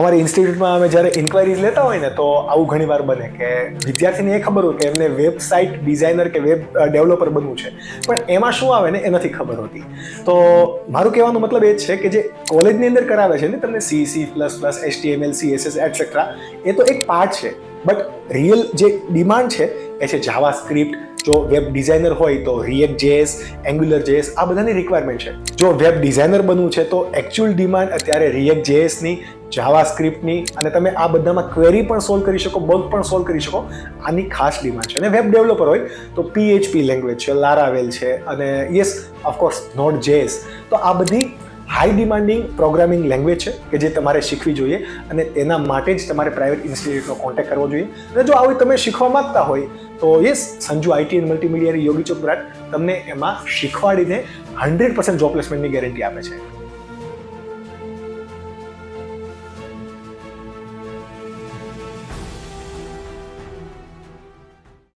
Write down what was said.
અમારી ઇન્સ્ટિટ્યૂટમાં અમે જ્યારે ઇન્ક્વાયરીઝ લેતા હોય ને, તો આવું ઘણીવાર બને કે વિદ્યાર્થીને એ ખબર હોય કે એમને વેબસાઇટ ડિઝાઇનર કે વેબ ડેવલપર બનવું છે. પણ એમાં શું આવે ને, એ નથી ખબર હોતી. તો મારું કહેવાનો મતલબ એ છે કે જે કોલેજની અંદર કરાવે છે ને તમને C C plus plus HTML CSS etcetera એ તો એક પાર્ટ છે. બટ રિયલ જે ડિમાન્ડ છે એ છે જાવા સ્ક્રિપ્ટ જો વેબ ડિઝાઇનર હોય તો રિએક્ટ જેએસ એંગ્યુલર જેએસ આ બધાની રિક્વાયરમેન્ટ છે. જો વેબ ડિઝાઇનર બનવું છે તો એકચ્યુઅલ ડિમાન્ડ અત્યારે રિએક્ટ જેએસની જાવા સ્ક્રિપ્ટની અને તમે આ બધામાં ક્વેરી પણ સોલ્વ કરી શકો બગ પણ સોલ્વ કરી શકો. આની ખાસ ડિમાન્ડ છે. અને વેબ ડેવલપર હોય તો પીએચપી લેંગ્વેજ છે લારાવેલ છે અને યસ ઓફકોર્સ નોટ જેએસ તો આ બધી હાઈ ડિમાન્ડિંગ પ્રોગ્રામિંગ લેંગ્વેજ છે કે જે તમારે શીખવી જોઈએ અને તેના માટે જ તમારે પ્રાઇવેટ ઇન્સ્ટિટ્યૂટનો કોન્ટેક્ટ કરવો જોઈએ. અને જો આવું તમે શીખવા માંગતા હોય, તો યસ સંજુ આઈટી એન્ડ મલ્ટીમીડિયાની યોગી ચોપરાટ તમને એમાં શીખવાડીને હંડ્રેડ પર્સન્ટ જોબ પ્લેસમેન્ટની ગેરંટી આપે છે.